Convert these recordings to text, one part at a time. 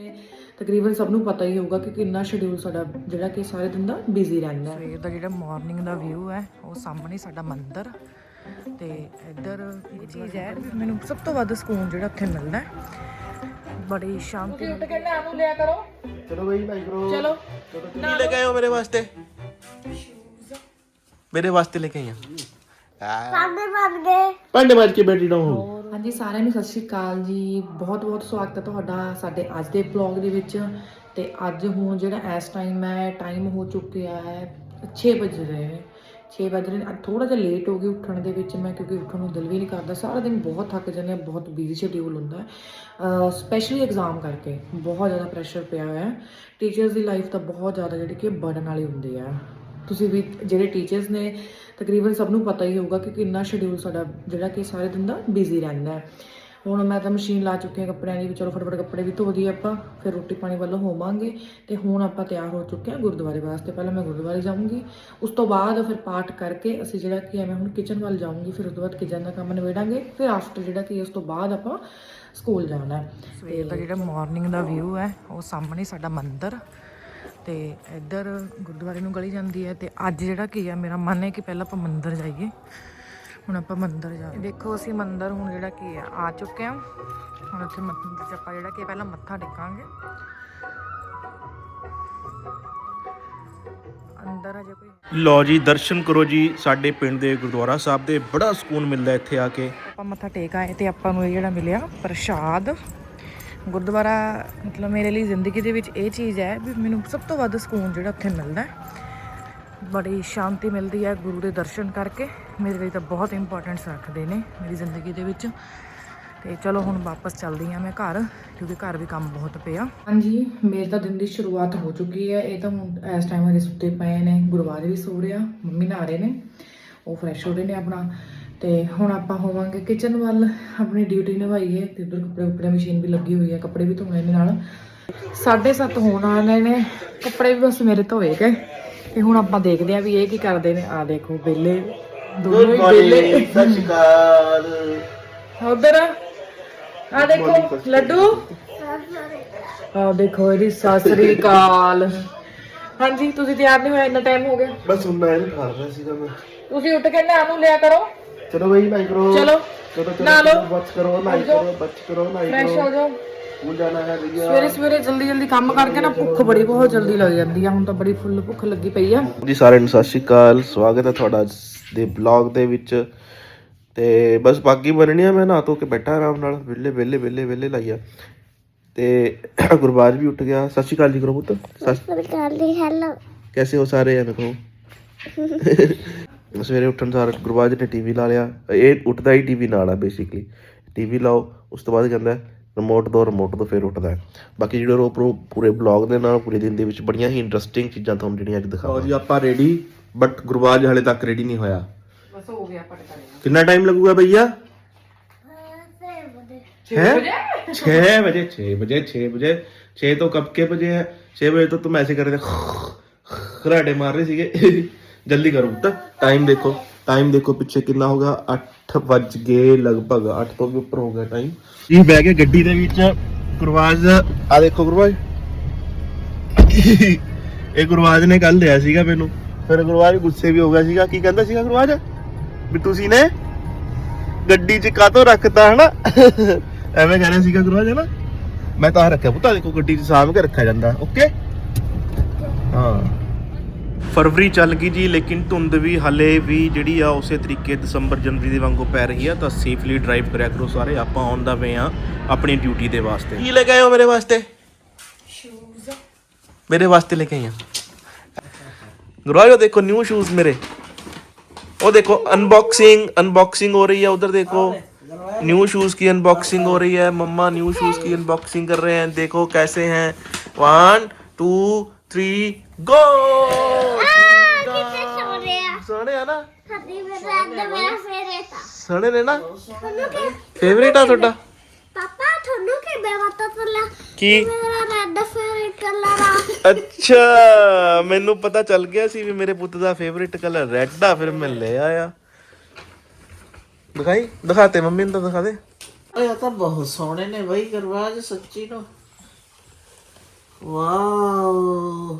ਨੇ। ਤਕਰੀਬਨ ਸਭ ਨੂੰ ਪਤਾ ਹੀ ਹੋਊਗਾ ਕਿ ਕਿੰਨਾ ਸ਼ਡਿਊਲ ਸਾਡਾ ਜਿਹੜਾ ਕਿ ਸਾਰੇ ਦਿਨ ਦਾ ਬਿਜ਼ੀ ਰਹਿੰਦਾ ਹੈ। ਸਵੇਰ ਦਾ ਜਿਹੜਾ ਮਾਰਨਿੰਗ ਦਾ ਵਿਊ ਹੈ ਉਹ ਸਾਹਮਣੇ ਸਾਡਾ ਮੰਦਿਰ। ਤੇ ਇੱਧਰ ਇਹ ਚੀਜ਼ ਹੈ ਵੀ ਮੈਨੂੰ ਸਭ ਤੋਂ ਵੱਧ ਸਕੂਨ ਜਿਹੜਾ ਉੱਥੇ ਮਿਲਦਾ ਹੈ। ਬੜੀ ਸ਼ਾਂਤੀ ਉੱਠ ਕੇ ਨਾਮ ਨੂੰ ਲਿਆ ਕਰੋ ਚਲੋ ਬਈ ਮਾਈਕਰੋ ਚਲੋ। ਕੀ ਲੈ ਕੇ ਆਏ ਹੋ ਮੇਰੇ ਵਾਸਤੇ? ਮੇਰੇ ਵਾਸਤੇ ਲੈ ਕੇ ਆਈਆਂ। ਭਾਂਡੇ ਮਾਰ ਕੇ ਬੈਠੀ ਨਾ ਹੋ ਹਾਂਜੀ, ਸਾਰਿਆਂ ਨੂੰ ਸਤਿ ਸ਼੍ਰੀ ਅਕਾਲ ਜੀ। ਬਹੁਤ ਬਹੁਤ ਸਵਾਗਤ ਹੈ ਤੁਹਾਡਾ ਸਾਡੇ ਅੱਜ ਦੇ ਬਲੌਗ ਦੇ ਵਿੱਚ। ਤੇ ਅੱਜ ਹੁਣ ਜਿਹੜਾ ਇਸ ਟਾਈਮ ਹੈ ਟਾਈਮ ਹੋ ਚੁੱਕਿਆ ਹੈ 6 ਵਜ ਰਹੇ ਨੇ। 6 ਵਜ ਰਹੇ ਨੇ। ਥੋੜਾ ਜਿਹਾ ਲੇਟ ਹੋ ਗਈ ਉੱਠਣ ਦੇ ਵਿੱਚ ਮੈਂ, ਕਿਉਂਕਿ ਉੱਠਣ ਨੂੰ ਦਿਲ ਵੀ ਨਹੀਂ ਕਰਦਾ। ਸਾਰਾ ਦਿਨ ਬਹੁਤ ਥੱਕ ਜਾਂਦੇ ਹਾਂ, ਬਹੁਤ ਬਿਜ਼ੀ ਸ਼ਡਿਊਲ ਹੁੰਦਾ ਸਪੈਸ਼ਲੀ ਐਗਜ਼ਾਮ ਕਰਕੇ ਬਹੁਤ ਜ਼ਿਆਦਾ ਪ੍ਰੈਸ਼ਰ ਪਿਆ ਹੋਇਆ ਹੈ। ਟੀਚਰਸ ਦੀ ਲਾਈਫ ਤਾਂ ਬਹੁਤ ਜ਼ਿਆਦਾ ਜਿਹੜੀ ਕਿ ਬਰਡਨ ਵਾਲੀ ਹੁੰਦੀ ਹੈ। ਤੁਸੀਂ ਵੀ ਜਿਹੜੇ ਟੀਚਰਸ ਨੇ, ਤਕਰੀਬਨ ਸਭ ਨੂੰ ਪਤਾ ਹੀ ਹੋਊਗਾ ਕਿ ਕਿੰਨਾ ਸ਼ਡਿਊਲ ਸਾਡਾ ਜਿਹੜਾ ਕਿ ਸਾਰੇ ਦਿਨ ਦਾ ਬਿਜ਼ੀ ਰਹਿੰਦਾ ਹੈ। ਹੁਣ ਮੈਂ ਤਾਂ ਮਸ਼ੀਨ ਲਾ ਚੁੱਕੀ ਹਾਂ ਕੱਪੜਿਆਂ ਦੀ ਵੀ ਚਲੋ ਫਟਾਫਟ ਕੱਪੜੇ ਵੀ ਧੋ ਦਈਏ ਆਪਾਂ, ਫਿਰ ਰੋਟੀ ਪਾਣੀ ਵੱਲੋਂ ਹੋਵਾਂਗੇ ਤੇ ਹੁਣ ਆਪਾਂ ਤਿਆਰ ਹੋ ਚੁੱਕੇ ਹਾਂ ਗੁਰਦੁਆਰੇ ਵਾਸਤੇ। ਪਹਿਲਾਂ ਮੈਂ ਗੁਰਦੁਆਰੇ ਜਾਊਂਗੀ, ਉਸ ਤੋਂ ਬਾਅਦ ਫਿਰ ਪਾਠ ਕਰਕੇ ਅਸੀਂ ਜਿਹੜਾ ਕਿ ਐਵੇਂ ਹੁਣ ਕਿਚਨ ਵੱਲ ਜਾਊਂਗੀ, ਫਿਰ ਉਸ ਤੋਂ ਬਾਅਦ ਕਿਚਨ ਦਾ ਕੰਮ ਨਿਬੇੜਾਂਗੇ, ਫਿਰ ਆਫਟਰ ਜਿਹੜਾ ਕਿ ਉਸ ਤੋਂ ਬਾਅਦ ਆਪਾਂ ਸਕੂਲ ਜਾਣਾ ਹੈ। ਸਵੇਰ ਦਾ ਜਿਹੜਾ ਮਾਰਨਿੰਗ ਦਾ ਵਿਊ ਹੈ, ਉਹ ਸਾਹਮਣੇ ਸਾਡਾ ਮੰਦਿਰ ਤੇ ਇੱਧਰ ਗੁਰਦੁਆਰੇ ਨੂੰ ਗਲੀ ਜਾਂਦੀ ਹੈ ਤੇ ਅੱਜ ਜਿਹੜਾ ਕੀ ਹੈ ਮੇਰਾ ਮਨ ਹੈ ਕਿ ਪਹਿਲਾਂ ਆਪਾਂ ਮੰਦਿਰ ਜਾਈਏ। ਹੁਣ ਆਪਾਂ ਮੰਦਿਰ ਜਾ ਦੇਖੋ ਅਸੀਂ ਮੰਦਿਰ ਹੁਣ ਜਿਹੜਾ ਕੀ ਹੈ ਆ ਚੁੱਕੇ ਹਾਂ। ਹੁਣ ਉੱਥੇ ਮੰਦਿਰ 'ਚ ਆਪਾਂ ਜਿਹੜਾ ਕੀ ਪਹਿਲਾਂ ਮੱਥਾ ਟੇਕਾਂਗੇ। ਅੰਦਰ ਅਜੇ ਕੋਈ। ਲੋ ਜੀ ਦਰਸ਼ਨ ਕਰੋ ਜੀ ਸਾਡੇ ਪਿੰਡ ਦੇ ਗੁਰਦੁਆਰਾ ਸਾਹਿਬ ਦੇ। ਬੜਾ ਸਕੂਨ ਮਿਲਦਾ ਇੱਥੇ ਆ ਕੇ। ਆਪਾਂ ਮੱਥਾ ਟੇਕ ਆਏ ਤੇ ਆਪਾਂ ਨੂੰ ਇਹ ਜਿਹੜਾ ਮਿਲਿਆ ਪ੍ਰਸ਼ਾਦ। ਗੁਰਦੁਆਰਾ ਮਤਲਬ ਮੇਰੇ ਲਈ ਜ਼ਿੰਦਗੀ ਦੇ ਵਿੱਚ ਇਹ ਚੀਜ਼ ਹੈ ਵੀ ਮੈਨੂੰ ਸਭ ਤੋਂ ਵੱਧ ਸਕੂਨ ਜਿਹੜਾ ਉੱਥੇ ਮਿਲਦਾ ਹੈ। ਬੜੀ ਸ਼ਾਂਤੀ ਮਿਲਦੀ ਹੈ ਗੁਰੂ ਦੇ ਦਰਸ਼ਨ ਕਰਕੇ। ਮੇਰੇ ਲਈ ਤਾਂ ਬਹੁਤ ਇੰਪੋਰਟੈਂਸ ਰੱਖਦੇ ਨੇ ਮੇਰੀ ਜ਼ਿੰਦਗੀ ਦੇ ਵਿੱਚ। ਤੇ ਚਲੋ ਹੁਣ ਵਾਪਸ ਚੱਲਦੀ ਹਾਂ ਮੈਂ ਘਰ, ਕਿਉਂਕਿ ਘਰ ਵੀ ਕੰਮ ਬਹੁਤ ਪਿਆ। ਹਾਂਜੀ, ਮੇਰੇ ਤਾਂ ਦਿਨ ਦੀ ਸ਼ੁਰੂਆਤ ਹੋ ਚੁੱਕੀ ਹੈ। ਇਹ ਤਾਂ ਹੁਣ ਇਸ ਟਾਈਮ ਹਜੇ ਸੁੱਤੇ ਪਏ ਨੇ। ਗੁਰਬਾਜ ਵੀ ਸੋ ਰਿਹਾ, ਮੰਮੀ ਨਹਾ ਰਹੇ ਨੇ। ਉਹ ਫਰੈਸ਼ ਹੋ ਰਹੇ ਨੇ ਆਪਣਾ। ਤੇ ਹੁਣ ਆਪਾਂ ਹੋਵਾਂਗੇ ਕਿਚਨ ਵੱਲ। ਆਪਣੀ ਡਿਊਟੀ ਨਿਭਾਈਏ ਤੇ ਉਧਰ ਕੱਪੜੇ ਉੱਪਰੇ ਮਸ਼ੀਨ ਵੀ ਲੱਗੀ ਹੋਈ ਹੈ ਕੱਪੜੇ ਵੀ ਧੋਣੇ ਨੇ ਨਾਲ। 7:30 ਹੋਣ ਵਾਲੇ ਨੇ ਕੱਪੜੇ ਵੀ ਬਸ ਮੇਰੇ ਧੋਏ ਗਏ। ਤੇ ਹੁਣ ਆਪਾਂ ਦੇਖਦੇ ਆ ਵੀ ਇਹ ਕੀ ਕਰਦੇ ਨੇ। ਆ ਦੇਖੋ ਬੇਲੇ ਦੋਨੋਂ ਹੀ ਬੇਲੇ। ਸਤਿ ਸ਼੍ਰੀ ਅਕਾਲ। ਉਧਰ ਆ ਦੇਖੋ ਲੱਡੂ। ਆ ਦੇਖੋ ਇਹਦੀ ਸਾਸਰੀ ਕਾਲ ਹਾਂਜੀ ਤੁਸੀਂ ਤਿਆਰ ਨਹੀਂ ਹੋਏ? ਇੰਨਾ ਟਾਈਮ ਹੋ ਗਿਆ। ਬਸ ਹੁਣ ਮੈਂ ਖਾ ਰਿਹਾ ਸੀਗਾ ਮੈਂ। ਤੁਸੀਂ ਉੱਠ ਕੇ ਨਹਾ ਨੂੰ ਲਿਆ ਕਰੋ। ਚਲੋ ਬਈ ਮਾਈਕਰੋ ਚਲੋ ਚਲੋ ਨਹਾ ਲਓ। ਬਚ ਕਰੋ ਲਾਈਕ ਕਰੋ ਬਚ ਕਰੋ ਲਾਈਕ ਫਰੈਸ਼ ਹੋ ਜਾਓ। ਸਕੂਲ ਜਾਣਾ ਹੈ ਭਈਆ। ਸਵੇਰੇ ਸਵੇਰੇ ਜਲਦੀ ਜਲਦੀ ਕੰਮ ਕਰਕੇ ਨਾ ਭੁੱਖ ਬੜੀ ਬਹੁਤ ਜਲਦੀ ਲੱਗ ਜਾਂਦੀ ਆ। ਹੁਣ ਤਾਂ ਬੜੀ ਫੁੱਲ ਭੁੱਖ ਲੱਗੀ ਪਈ ਆ। ਜੀ ਸਾਰਿਆਂ ਨੂੰ ਸਤਿ ਸ਼੍ਰੀ ਅਕਾਲ। ਸਵਾਗਤ ਹੈ ਤੁਹਾਡਾ ਅੱਜ ਦੇ ਬਲੌਗ ਦੇ ਵਿੱਚ। ਤੇ ਬਸ ਬਾਕੀ ਬਣਨੀ ਆ ਮੈਂ ਨਹਾ ਧੋ ਕੇ ਬੈਠਾ ਆਰਾਮ ਨਾਲ। ਵਿਹਲੇ ਵਿਹਲੇ ਵਿਹਲੇ ਵਿਹਲੇ ਲਾਈਆ ਤੇ ਗੁਰਬਾਜ ਵੀ ਉੱਠ ਗਿਆ। ਸਤਿ ਸ਼੍ਰੀ ਅਕਾਲ ਜੀ ਕਰੋ ਪੁੱਤ। ਸਤਿ ਕਾਲੀ ਹੈਲੋ ਕੈਸੇ ਹੋ ਸਾਰੇ ਐਵੇਂ ਕਹੋ। ਸਵੇਰੇ ਉੱਠਣ ਸਾਰ ਗੁਰਬਾਜ ਨੇ ਟੀਵੀ ਲਾ ਲਿਆ ਇਹ ਉੱਠਦਾ ਹੀ ਟੀਵੀ ਨਾਲ ਆ ਬੇਸਿਕਲੀ ਟੀਵੀ ਲਾਓ ਉਸ ਤੋਂ ਬਾਅਦ ਕਹਿੰਦਾ ਰਿਮੋਟ ਦੋ ਰਿਮੋਟ ਤੋਂ ਫਿਰ ਉੱਠਦਾ। ਬਾਕੀ ਜਿਹੜੇ ਉਹ ਪੂਰੇ ਬਲੌਗ ਦੇ ਨਾਲ ਪੂਰੇ ਦਿਨ ਦੇ ਵਿੱਚ ਬੜੀਆਂ ਹੀ ਇੰਟਰਸਟਿੰਗ ਚੀਜ਼ਾਂ ਤੁਹਾਨੂੰ ਜਿਹੜੀਆਂ ਅੱਜ ਦਿਖਾਵਾਂਗੇ। ਜੀ ਆਪਾਂ ਰੈਡੀ ਬਟ ਗੁਰਬਾਜ ਹਲੇ ਤੱਕ ਰੈਡੀ ਨਹੀਂ ਹੋਇਆ। ਬਸ ਹੋ ਗਿਆ ਪਟ ਕਰੇਗਾ ਕਿੰਨਾ ਟਾਈਮ ਲੱਗੂਗਾ ਭਈਆ? 6 ਵਜੇ? 6 ਵਜੇ 6 ਵਜੇ 6 ਵਜੇ। 6 ਤੋਂ ਕਬ ਕੇ ਵਜੇ 6 ਵਜੇ ਤੋਂ ਮੈਸੇਜ ਐਸੇ ਕਰਦੇ ਖਰਾਟੇ ਮਾਰ ਰਹੇ ਸੀਗੇ। ਜਲਦੀ ਕਰੋ ਤਾਂ ਟਾਈਮ ਦੇਖੋ। ਟਾਈਮ ਦੇਖੋ ਪਿੱਛੇ ਕਿੰਨਾ ਹੋਗਾ 8 ਵੱਜ ਗਏ ਲਗਭਗ। 8 ਤੋਂ ਵੀ ਉੱਪਰ ਹੋ ਗਿਆ ਟਾਈਮ ਇਹ ਬਹਿ ਕੇ ਗੱਡੀ ਦੇ ਵਿੱਚ ਗੁਰਵਾਜ ਆ ਦੇਖੋ ਗੁਰਵਾਜ ਇਹ ਗੁਰਵਾਜ ਨੇ ਕੱਲ ਲਿਆ ਸੀਗਾ ਮੈਨੂੰ। ਫਿਰ ਗੁਰਵਾਜ ਗੁੱਸੇ ਵੀ ਹੋ ਗਿਆ ਸੀਗਾ। ਕੀ ਕਹਿੰਦਾ ਸੀਗਾ ਗੁਰਵਾਜ ਵੀ ਤੁਸੀਂ ਨੇ ਗੱਡੀ 'ਚ ਕਾਤੋਂ ਰੱਖਤਾ ਹਨਾ? ਐਵੇਂ ਕਹਿ ਰਿਹਾ ਸੀਗਾ ਗੁਰੂਆ ਜੀ ਨਾ ਮੈਂ ਤਾਂ ਰੱਖਿਆ ਪੁੱਤਾ। ਦੇਖੋ ਗੱਡੀ 'ਚ ਸਾਂਭ ਕੇ ਰੱਖਿਆ ਜਾਂਦਾ। ਓਕੇ ਹਾਂ। ਫਰਵਰੀ ਚੱਲ ਗਈ ਜੀ ਲੇਕਿਨ ਧੁੰਦ ਵੀ ਹਲੇ ਵੀ ਜਿਹੜੀ ਆ ਉਸੇ ਤਰੀਕੇ ਦਸੰਬਰ ਜਨਵਰੀ ਦੇ ਵਾਂਗੂ ਪੈ ਰਹੀ ਆ ਤਾਂ ਸੇਫਲੀ ਡਰਾਈਵ ਕਰਿਆ ਕਰੋ ਸਾਰੇ ਆਪਾਂ ਆਨ ਦਾ ਵੇ ਆ ਆਪਣੀ ਡਿਊਟੀ ਦੇ ਵਾਸਤੇ ਕੀ ਲੈ ਕੇ ਆਏ ਹੋ ਮੇਰੇ ਵਾਸਤੇ ਸ਼ੂਜ਼ ਮੇਰੇ ਵਾਸਤੇ ਲੈ ਕੇ ਆਏ ਆ ਗੁਰੂਆ ਜੀ ਉਹ ਦੇਖੋ ਨਿਊ ਸ਼ੂਜ਼ ਮੇਰੇ वो देखो अनबॉक्सिंग अनबॉक्सिंग हो रही है उधर देखो न्यू शूज की अनबॉक्सिंग हो रही है मम्मा न्यू शूज की अनबॉक्सिंग कर रहे हैं देखो कैसे हैं वन टू थ्री गो ਸਣੇ ਨੇ ਨਾ? ਤੁਹਾਨੂੰ ਆ ਤੁਹਾਡਾ? ਪਾਪਾ ਤੁਹਾਨੂੰ ਕਿ ਬੇਵਤਾ ਤੁਲਾ ਕੀ? ਮੇਰਾ ਰੈੱਡ ਫੇਵਰੇਟ ਕਲਰ ਆ। ਅੱਛਾ ਮੈਨੂੰ ਪਤਾ ਚੱਲ ਗਿਆ ਸੀ ਵੀ ਮੇਰੇ ਪੁੱਤ ਦਾ ਫੇਵਰੇਟ ਕਲਰ ਰੈੱਡ ਆ ਫਿਰ ਮੈਂ ਲੈ ਆਇਆ। ਦਿਖਾਈ? ਦਿਖਾਤੇ ਮੰਮੀ ਨੂੰ ਦਿਖਾ ਦੇ। ਓਏ ਤਾਂ ਬਹੁਤ ਸੋਹਣੇ ਨੇ ਬਈ ਗਰਵਾਜ ਸੱਚੀ ਨੂੰ। ਵਾਓ।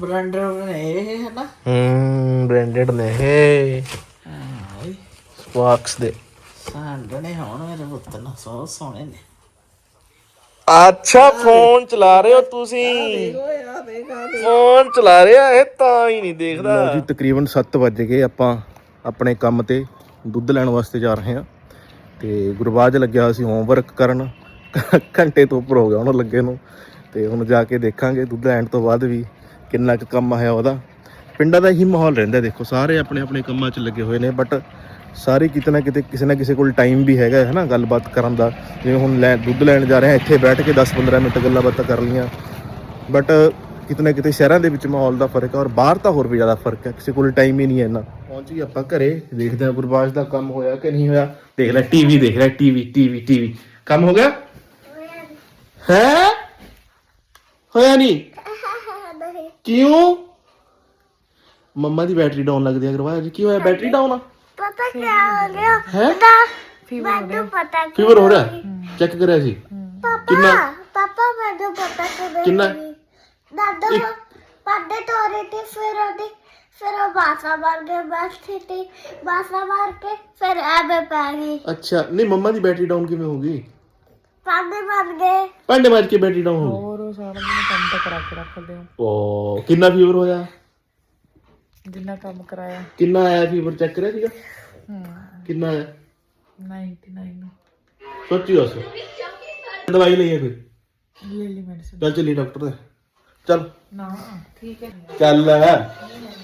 ਬ੍ਰਾਂਡਰ ਨੇ ਇਹ ਹੈ ਨਾ ਹੂੰ ਬ੍ਰਾਂਡਡ ਨੇ ਇਹ। ਸਪਾਰਕਸ ਦੇ। ਸਾਂਡਣੇ ਹੋਣ ਮੇਰੇ ਪੁੱਤ ਨਾ ਸੋ ਸੋਹਣੇ ਨੇ। ਅੱਛਾ ਫੋਨ ਚਲਾ ਰਹੇ ਹੋ ਤੁਸੀਂ। ਫੋਨ ਚਲਾ ਰਿਹਾ ਇਹ ਤਾਂ ਹੀ ਨਹੀਂ ਦੇਖਦਾ। ਜੀ ਤਕਰੀਬਨ 7 ਵਜ ਗਏ ਆਪਾਂ ਆਪਣੇ ਕੰਮ ਤੇ ਦੁੱਧ ਲੈਣ ਵਾਸਤੇ ਜਾ ਰਹੇ ਹਾਂ। ਤੇ ਗੁਰਬਾਜ ਲੱਗਿਆ ਹੋਇਆ ਸੀ ਹੋਮਵਰਕ ਕਰਨ। ਘੰਟੇ ਤੋਂ ਉੱਪਰ ਹੋ ਗਿਆ ਉਹਨੂੰ ਲੱਗੇ ਨੂੰ। ਤੇ ਹੁਣ ਜਾ ਕੇ ਦੇਖਾਂਗੇ ਦੁੱਧ ਲੈਣ ਤੋਂ ਬਾਅਦ ਵੀ। ਕਿੰਨਾ ਕੁ ਕੰਮ ਹੈ ਉਹਦਾ। ਪਿੰਡਾਂ ਦਾ ਹੀ ਮਾਹੌਲ ਰਹਿੰਦਾ ਦੇਖੋ ਸਾਰੇ ਆਪਣੇ ਆਪਣੇ ਕੰਮਾਂ 'ਚ ਲੱਗੇ ਹੋਏ ਨੇ ਬਟ ਸਾਰੇ ਕਿਤੇ ਨਾ ਕਿਤੇ ਕਿਸੇ ਨਾ ਕਿਸੇ ਕੋਲ ਟਾਈਮ ਵੀ ਹੈਗਾ ਹੈ ਨਾ ਗੱਲਬਾਤ ਕਰਨ ਦਾ। ਜਿਵੇਂ ਹੁਣ ਲੈ ਦੁੱਧ ਲੈਣ ਜਾ ਰਹੇ ਹਾਂ ਇੱਥੇ ਬੈਠ ਕੇ 10-15 ਮਿੰਟ ਗੱਲਾਂ ਬਾਤਾਂ ਕਰ ਲਈਆਂ। ਬਟ ਕਿਤੇ ਨਾ ਕਿਤੇ ਸ਼ਹਿਰਾਂ ਦੇ ਵਿੱਚ ਮਾਹੌਲ ਦਾ ਫ਼ਰਕ ਹੈ ਔਰ ਬਾਹਰ ਤਾਂ ਹੋਰ ਵੀ ਜ਼ਿਆਦਾ ਫ਼ਰਕ ਹੈ ਕਿਸੇ ਕੋਲ ਟਾਈਮ ਹੀ ਨਹੀਂ ਹੈ ਇੰਨਾ। ਪਹੁੰਚ ਗਏ ਆਪਾਂ ਘਰੇ ਦੇਖਦੇ ਹਾਂ ਗੁਰਬਾਜ ਦਾ ਕੰਮ ਹੋਇਆ ਕਿ ਨਹੀਂ ਹੋਇਆ। ਦੇਖ ਲੈ ਟੀਵੀ ਦੇਖ ਰਿਹਾ ਟੀਵੀ ਟੀਵੀ ਟੀਵੀ ਕੰਮ ਹੋ ਗਿਆ? ਹੈ? ਹੋਇਆ ਨਹੀਂ ਕਿਉਂ? ਮੰਮਾ ਦੀ ਬੈਟਰੀ ਡਾਊਨ ਲੱਗਦੀ ਹੈ ਗੁਰਬਾਜ ਕੀ ਹੋਇਆ? ਬੈਟਰੀ ਡਾਊਨ ਆ? ਪਤਾ ਕੀ ਹੋ ਗਿਆ? ਹੈ? ਮੈਨੂੰ ਪਤਾ ਕਿ ਫੀਵਰ ਹੋ ਰਿਹਾ? ਚੈੱਕ ਕਰਿਆ ਸੀ? ਕਿੰਨਾ? ਪਾਪਾ ਮੈਨੂੰ ਪਤਾ ਕਿ ਕਿੰਨਾ? ਦਾਦਾ ਪੱਡੇ ਤੋਰੇ ਤੇ ਫਿਰ ਉਹਦੀ ਫਿਰ ਉਹ ਬਾਸਾ ਮਾਰ ਕੇ ਬੈਠੀ ਤੇ ਬਾਸਾ ਮਾਰ ਕੇ ਫਿਰ ਐਵੇਂ ਪੈ ਗਈ। ਅੱਛਾ ਨਹੀਂ ਮੰਮਾ ਦੀ ਬੈਟਰੀ ਡਾਊਨ ਕਿਵੇਂ ਹੋ ਗਈ? ਪਾਂਡੇ ਬਣ ਗਏ। ਭਾਂਡੇ ਮਾਰ ਕੇ ਬੈਟਰੀ ਡਾਊਨ ਹੋ ਗਈ? ਕਰੋ ਸਾਰਾ ਦਿਨ ਕੰਮ ਤਾਂ ਕਰਾ ਕੇ ਰੱਖਦੇ ਹੋ ਉਹ ਕਿੰਨਾ ਫੀਵਰ ਹੋਇਆ? ਜਿੰਨਾ ਕੰਮ ਕਰਾਇਆ। ਕਿੰਨਾ ਆਇਆ ਫੀਵਰ ਚੈੱਕ ਕਰਿਆ ਸੀਗਾ? ਹੂੰ। ਕਿੰਨਾ ਆਇਆ? 99 ਸੱਚੀ ਦੱਸ ਦਵਾਈ ਲਈ ਕੋਈ ਚੱਲ ਚੱਲੀ ਡਾਕਟਰ ਦੇ। ਚੱਲ। ਨਾ ਠੀਕ ਹੈ। ਚੱਲ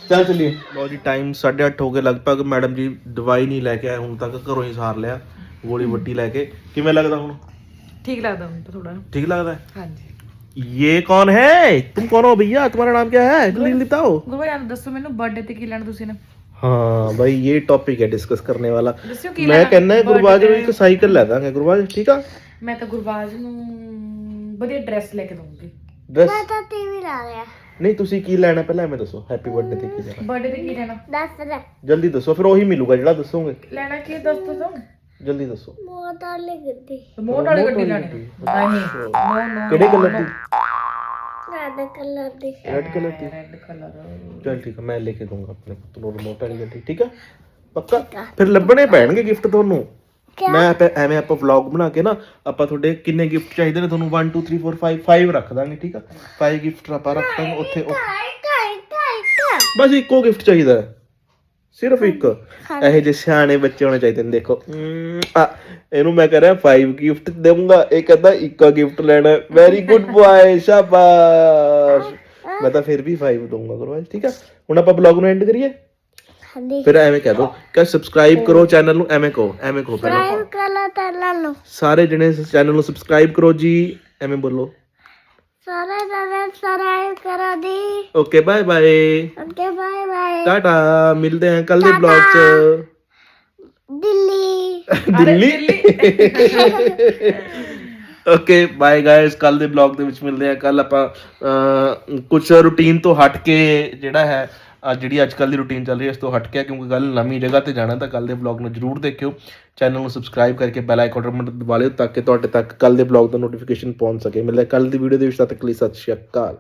ਚੱਲ ਚੱਲੀਏ। ਲੋ ਜੀ ਟਾਈਮ 8:30 ਹੋ ਗਏ। ਲਗਭਗ ਮੈਡਮ ਜੀ ਦਵਾਈ ਨਹੀਂ ਲੈ ਕੇ ਆਏ ਹੁਣ ਤੱਕ ਘਰੋਂ ਹੀ ਸਾਰ ਲਿਆ। ਗੋਲੀ ਵੱਟੀ ਲੈ ਕੇ। ਕਿਵੇਂ ਲੱਗਦਾ ਹੁਣ? ਠੀਕ ਲੱਗਦਾ ਮੈਨੂੰ ਥੋੜਾ ਠੀਕ ਲੱਗਦਾ? ਹਾਂਜੀ। ये कौन है तुम कौन हो भैया तुम्हारा नाम क्या है जल्दी बताओ ਗੁਰੂ ਯਾਰ ਦੱਸੋ ਮੈਨੂੰ ਬਰਥਡੇ ਤੇ ਕੀ ਲੈਣਾ ਤੁਸੀਂ ਨੇ हाँ भाई ये टॉपिक है डिस्कस करने वाला ਦੱਸਿਓ ਕੀ मैं कहना है गुरबाज ਨੂੰ ਇੱਕ ਸਾਈਕਲ ਲੈ ਦਾਂਗੇ ਗੁਰਬਾਜ ਠੀਕ ਆ ਮੈਂ ਤਾਂ ਗੁਰਬਾਜ ਨੂੰ ਵਧੀਆ ਡਰੈਸ ਲੈ ਕੇ ਦਊਂਗੀ ਡਰੈਸ ਮੈਂ ਤਾਂ ਟੀਵੀ ਲਾ ਰਿਹਾ ਨਹੀਂ ਤੁਸੀਂ ਕੀ ਲੈਣਾ ਪਹਿਲਾਂ ਐਵੇਂ ਦੱਸੋ ਹੈਪੀ ਬਰਥਡੇ ਤੇ ਕੀ ਲੈਣਾ ਬਰਥਡੇ ਤੇ ਕੀ ਲੈਣਾ ਦੱਸ ਰਿਹਾ ਜਲਦੀ ਦੱਸੋ ਫਿਰ ਉਹੀ ਮਿਲੂਗਾ ਜਿਹੜਾ ਦੱਸੋਗੇ ਲੈਣਾ ਕੀ ਦੱਸ ਦੋ ਜਲਦੀ ਦੱਸੋ। ਮੋਟਰ ਲੈ ਗੱਡੀ। ਮੋਟ ਵਾਲੀ ਗੱਡੀ ਲੈਣੀ? ਨਹੀਂ। ਨੋ ਨੋ ਕਿਹੜੇ ਕਲਰ ਦੀ? ਰੈਡ ਕਲਰ ਦੀ। ਰੈਡ ਕਲਰ ਦੀ। Red colour. ਚਲ ਠੀਕ ਆ ਮੈਂ ਲੈ ਕੇ ਦੂੰਗਾ ਆਪਣੇ ਪੁੱਤ ਨੂੰ ਰਿਮੋਟ ਵਾਲੀ ਗੱਡੀ ਠੀਕ ਆ? ਪੱਕਾ? ਫਿਰ ਲੱਭਣੇ ਪੈਣਗੇ ਗਿਫਟ ਤੁਹਾਨੂੰ? ਮੈਂ ਆਪੇ ਐਵੇਂ ਆਪਾਂ ਵਲੌਗ ਬਣਾ ਕੇ ਨਾ ਆਪਾਂ ਤੁਹਾਡੇ ਕਿੰਨੇ ਗਿਫਟ ਚਾਹੀਦੇ ਨੇ ਤੁਹਾਨੂੰ? 1 2 3 4 5 5 ਰੱਖ ਦਾਂਗੇ ਠੀਕ ਆ? 5 ਗਿਫਟ ਆਪਾਂ ਰੱਖ ਦਾਂਗੇ ਉੱਥੇ ਬਸ ਇੱਕੋ ਗਿਫਟ ਚਾਹੀਦਾ ਹੈ। ਸਿਰਫ ਇੱਕ। ਇਹੋ ਜਿਹੇ ਸਿਆਣੇ ਬੱਚੇ ਹੋਣੇ ਚਾਹੀਦੇ ਨੇ ਦੇਖੋ। ਅਮ, ਆ, ਇਹਨੂੰ ਮੈਂ ਕਹ ਰਿਹਾ 5 ਗਿਫਟ ਦੇਵਾਂਗਾ ਇਹ ਕਹਿੰਦਾ ਇੱਕਾ ਗਿਫਟ ਲੈਣਾ ਵੈਰੀ ਗੁੱਡ ਬॉय ਸ਼ਾਬਾਸ਼। ਮੈਂ ਤਾਂ ਫਿਰ ਵੀ 5 ਦਊਂਗਾ ਕਰੋ ਠੀਕ ਆ? ਹੁਣ ਆਪਾਂ ਬਲੌਗ ਨੂੰ ਐਂਡ ਕਰੀਏ? ਹਾਂਜੀ। ਫਿਰ ਐਵੇਂ ਕਹਿ ਦੋ ਕਿ ਸਬਸਕ੍ਰਾਈਬ ਕਰੋ ਚੈਨਲ ਨੂੰ ਐਵੇਂ ਕਹੋ ਐਵੇਂ ਕਹੋ ਪਹਿਲਾਂ ਪ੍ਰਾਈਮ ਕਲਰ ਤਾਂ ਲਾ ਲਓ। ਸਾਰੇ ਜਣੇ ਚੈਨਲ ਨੂੰ ਸਬਸਕ੍ਰਾਈਬ ਕਰੋ ਜੀ ਐਵੇਂ ਬੋਲੋ। ਸਾਰੇ ਜਣੇ ਸਬਸਕ੍ਰਾਈਬ ਕਰੋ ਦੀ okay bye bye okay bye bye Tata ਮਿਲਦੇ ਹਾਂ ਕੱਲ ਦੇ ਬਲੌਗ 'ਚ। Delhi. Delhi? Okay bye guys ਕੱਲ ਦੇ ਬਲੌਗ ਦੇ ਵਿੱਚ ਮਿਲਦੇ ਆ ਕੱਲ ਆਪਾਂ ਕੁਝ ਰੂਟੀਨ ਤੋਂ ਹਟ ਕੇ ਜਿਹੜਾ ਹੈ ਜਿਹੜੀ ਅੱਜ ਕੱਲ ਦੀ ਰੂਟੀਨ ਚੱਲ ਰਹੀ ਹੈ, ਇਸ ਤੋਂ ਹਟ ਕੇ ਕਿਉਂਕਿ ਕੱਲ ਨਵੀਂ ਜਗ੍ਹਾ ਤੇ ਜਾਣਾ ਤਾਂ ਕੱਲ ਦੇ ਬਲੌਗ ਨੂੰ ਜਰੂਰ ਦੇਖਿਓ। ਚੈਨਲ ਨੂੰ ਸਬਸਕ੍ਰਾਈਬ ਕਰਕੇ ਬੈਲ ਆਈਕਨ ਦਬਾ ਲਿਓ, ਤਾਂ ਕਿ ਤੁਹਾਡੇ ਤੱਕ ਕੱਲ ਦੇ ਬਲੌਗ ਦਾ ਨੋਟੀਫਿਕੇਸ਼ਨ ਪਹੁੰਚ ਸਕੇ। ਮਿਲਦੇ ਕੱਲ ਦੀ ਵੀਡੀਓ ਦੇ ਵਿੱਚ, ਤਦ ਤੱਕ ਲਈ ਸਤਿ ਸ਼੍ਰੀ ਅਕਾਲ।